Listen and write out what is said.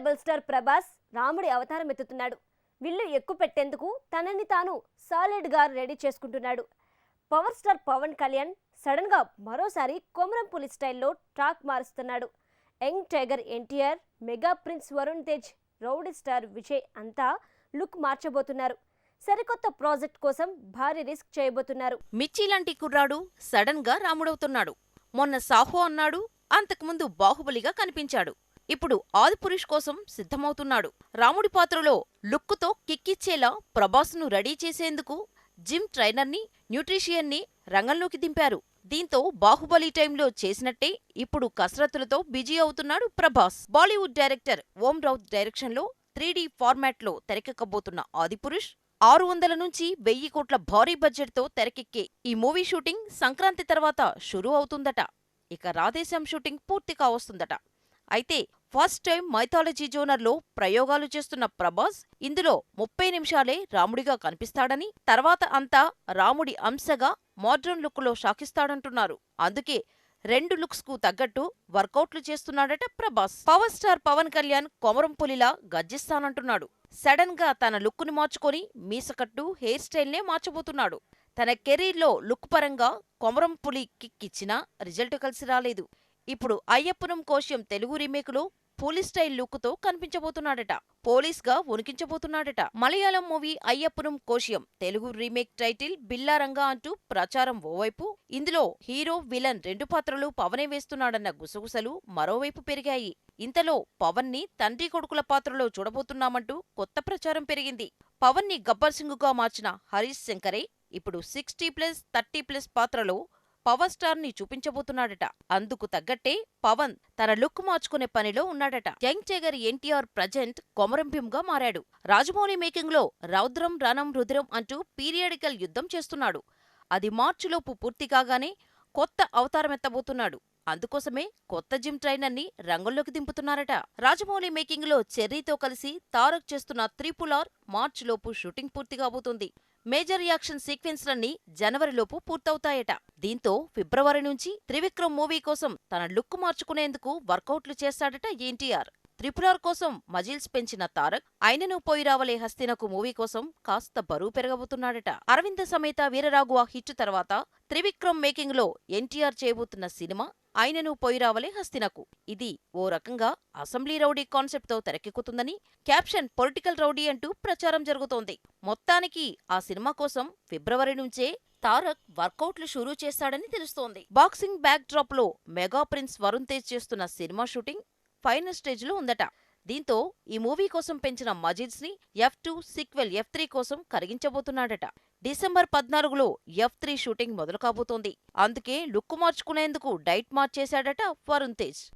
Rebel star Prabhas రాముడి అవతారం ఎత్తుతున్నాడు. విల్లు ఎక్కువ పెట్టేందుకు తనని తాను సాలిడ్గా రెడీ చేసుకుంటున్నాడు. పవర్ స్టార్ పవన్ కళ్యాణ్ సడన్గా మరోసారి కొమరం పులి స్టైల్లో track మారుస్తున్నాడు. Young tiger NTR mega prince Varun Tej rowdy star Vijay అంతా లుక్ మార్చబోతున్నారు. సరికొత్త ప్రాజెక్ట్ కోసం భారీ రిస్క్ చేయబోతున్నారు. మిర్చి లాంటి కుర్రాడు సడన్గా రాముడవుతున్నాడు. మొన్న సాహో అన్నాడు అంతకుముందు బాహుబలిగా కనిపించాడు. ఇప్పుడు ఆదిపురుష్ కోసం సిద్ధమవుతున్నాడు. రాముడి పాత్రలో లుక్కుతో కిక్కిచ్చేలా ప్రభాస్ను రెడీ చేసేందుకు జిమ్ ట్రైనర్ని న్యూట్రిషియన్ని రంగంలోకి దింపారు. దీంతో బాహుబలి టైంలో చేసినట్టే ఇప్పుడు కసరత్తులతో బిజీ అవుతున్నాడు ప్రభాస్. బాలీవుడ్ డైరెక్టర్ ఓం రౌత్ డైరెక్షన్లో త్రీడీ ఫార్మాట్లో తెరకెక్కబోతున్న ఆదిపురుష్ ఆరు వందల నుంచి వెయ్యి కోట్ల భారీ బడ్జెట్తో తెరకెక్కే ఈ మూవీ షూటింగ్ సంక్రాంతి తర్వాత షురూ అవుతుందట. ఇక రాధేశ్యాం షూటింగ్ పూర్తి కావస్తుందట. అయితే ఫస్ట్ టైం మైథాలజీ జోనర్లో ప్రయోగాలు చేస్తున్న ప్రభాస్ ఇందులో ముప్పై నిమిషాలే రాముడిగా కనిపిస్తాడని తర్వాత అంతా రాముడి అంశగా మోడ్రన్ లుక్లో షాకిస్తాడంటున్నారు. అందుకే రెండు లుక్స్కు తగ్గట్టు వర్కౌట్లు చేస్తున్నాడట ప్రభాస్. పవర్ స్టార్ పవన్ కళ్యాణ్ కొమరం పులిలా గర్జిస్తానంటున్నాడు. సడన్గా తన లుక్ను మార్చుకొని మీసకట్టు హెయిర్ స్టైల్నే మార్చబోతున్నాడు. తన కెరీర్లో లుక్ పరంగా కొమరం పులి కిక్ ఇచ్చినా రిజల్ట్ కలిసి రాలేదు. ఇప్పుడు అయ్యప్పనం కోశం తెలుగు రీమేక్లో పోలీస్ స్టైల్ లుక్తో కనిపించబోతున్నాడట. పోలీస్గా ఉనికించబోతున్నాడట Malayalam movie Ayyappanum Koshiyum. Telugu remake title Billa Ranga అంటూ ప్రచారం ఓవైపు. ఇందులో హీరో విలన్ రెండు పాత్రలు పవనే వేస్తున్నాడన్న గుసగుసలు మరోవైపు పెరిగాయి. ఇంతలో పవన్ని తండ్రి కొడుకుల పాత్రలో చూడబోతున్నామంటూ కొత్త ప్రచారం పెరిగింది. పవన్ని గబ్బర్ సింగుగా మార్చిన హరీష్ శంకరే ఇప్పుడు సిక్స్టీ ప్లస్ థర్టీ ప్లస్ పాత్రలో పవర్ స్టార్ని చూపించబోతున్నాడట. అందుకు తగ్గట్టే పవన్ తన లుక్ మార్చుకునే పనిలో ఉన్నాడట. యంగ్ టైగర్ ఎన్టీఆర్ ప్రజెంట్ కొమరంభీంగా మారాడు. రాజమౌళి మేకింగ్లో రౌద్రం రణం రుద్రం అంటూ పీరియడికల్ యుద్ధం చేస్తున్నాడు. అది మార్చిలోపు పూర్తి కాగానే కొత్త అవతారమెత్తబోతున్నాడు అందుకోసమే కొత్త జిమ్ ట్రైనర్ని రంగంలోకి దింపుతున్నారట. రాజమౌళి మేకింగ్లో చెర్రీతో కలిసి తారక్ చేస్తున్న త్రిపులార్ మార్చిలోపు షూటింగ్ పూర్తి కాబోతుంది. మేజర్ యాక్షన్ సీక్వెన్స్లన్నీ జనవరిలోపు పూర్తవుతాయట. దీంతో ఫిబ్రవరి నుంచి త్రివిక్రమ్ మూవీ కోసం తన లుక్ మార్చుకునేందుకు వర్కౌట్లు చేస్తాడట ఎన్టీఆర్. త్రిపురార్ కోసం మజిల్స్ పెంచిన తారక్ అయినను పోయి రావలే హస్తినకు మూవీ కోసం కాస్త బరువు పెరగబోతున్నాడట. అరవింద సమేత వీరరాఘవ హిట్ తర్వాత త్రివిక్రమ్ మేకింగ్లో ఎన్టీఆర్ చేయబోతున్న సినిమా అయినను పోయిరావలే హస్తినకు. ఇది ఓ రకంగా అసెంబ్లీ రౌడీ కాన్సెప్ట్తో తెరకెక్కుతుందని క్యాప్షన్ పొలిటికల్ రౌడీ అంటూ ప్రచారం జరుగుతోంది. మొత్తానికి ఆ సినిమా కోసం ఫిబ్రవరి నుంచే తారక్ వర్కౌట్లు షురూ చేస్తాడని తెలుస్తోంది. బాక్సింగ్ బ్యాక్ డ్రాప్లో మెగా ప్రిన్స్ వరుణ్ తేజ్ చేస్తున్న సినిమా షూటింగ్ ఫైనల్ స్టేజ్లో ఉందట. దీంతో ఈ మూవీ కోసం పెంచిన మజిల్స్ని F two sequel F three కోసం కరిగించబోతున్నాడట. డిసెంబర్ పద్నాలుగులో ఎఫ్ త్రీ షూటింగ్ మొదలు కాబోతోంది అందుకే లుక్ మార్చుకునేందుకు డైట్ మార్చేశాడట వరుణ్ తేజ్.